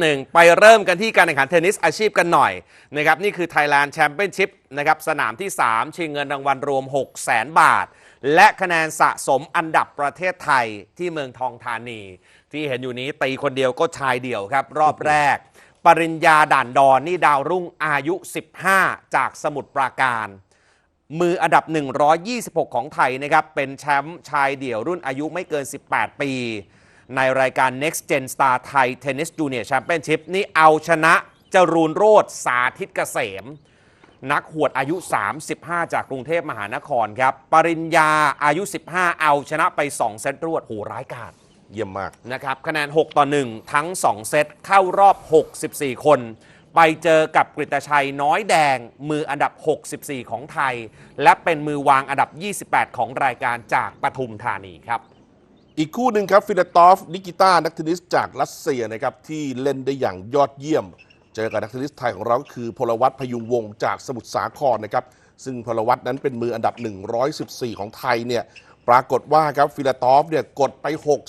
หนึ่งไปเริ่มกันที่การแข่งขันเทนนิสอาชีพกันหน่อยนะครับนี่คือ Thailand Championship นะครับสนามที่ 3 ชิงเงินรางวัลรวม 6 0 0 0 0 0บาท และคะแนนสะสมอันดับประเทศไทยที่เมืองทองธานี ที่เห็นอยู่นี้ตีคนเดียวก็ชายเดี่ยวครับ รอบแรก ปริญญาด่านดอนนี่ดาวรุ่งอายุ 15 จากสมุทรปราการ มืออันดับ 126 ของไทยนะครับเป็นแชมป์ชายเดี่ยวรุ่นอายุไม่เกิน 18 ปี ในรายการ Next Gen Star Thai Tennis Junior Championship นี่เอาชนะจรูนโรธสาธิตเกษม นักหวดอายุ 35 จากกรุงเทพมหานครครับ ปริญญาอายุ 15 เอาชนะไป 2 เซตรวดโหร้ายกาจเยี่ยมมากนะครับ คะแนน 6 ต่อ 1 ทั้ง 2 เซตเข้ารอบ 64 คน ไปเจอกับกฤตชัยน้อยแดง มืออันดับ 64 ของไทย และเป็นมือวางอันดับ 28 ของรายการจากปทุมธานีครับ อีกคู่หนึ่งครับฟิลาตอฟนิกิต้านักเทนนิสจากรัสเซียนะครับที่เล่นได้อย่างยอดเยี่ยม เจอกับนักเทนนิสไทยของเราก็คือพลวัตพยุงวงจากสมุทรสาครนะครับซึ่งพลวัตนั้นเป็นมืออันดับ 114 ของไทยเนี่ยปรากฏว่าครับฟิลาตอฟเนี่ยกดไป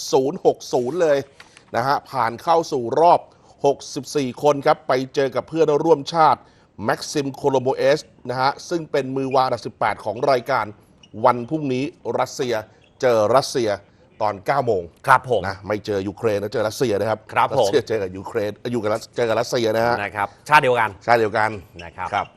60 60 เลยนะฮะผ่านเข้าสู่รอบ 64 คนครับไปเจอกับเพื่อนร่วมชาติแม็กซิมโคโลโมเอสนะฮะซึ่งเป็นมือวางอันดับ 18 ของรายการวันพรุ่งนี้รัสเซียเจอรัสเซีย ตอน9โมงครับผม นะไม่เจอยูเครนนะเจอรัสเซียนะครับครับผมสเซียเจอกับยูเครนอยู่กับรัสเจอกับรัสเซียนะฮะนะครับ ชาติเดียวกัน ชาติเดียวกันนะครับ ครับ